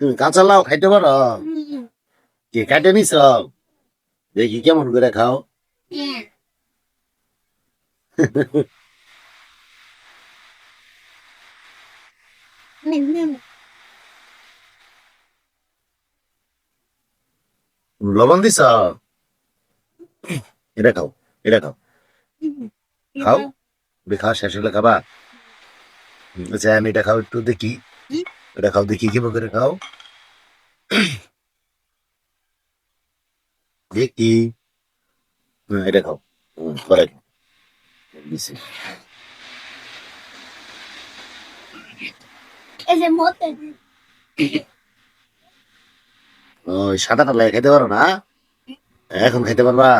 তুমি কাঁচা লাউ খাইতে পারো? কে কাটে নিছ? দেখি কেমন করে খাও। লবণ দিছ? এটা খাও এটা খাও। খাও খাওয়া শেষ হলে খাবা। আচ্ছা আমি এটা খাও একটু দেখি। এটা খাও দেখি কেমন করে খাও দেখি। হ্যাঁ, এটা খাও। পরে। দিছি। সাদাটা লাগে খেতে পারো না? এখন খেতে পারবা?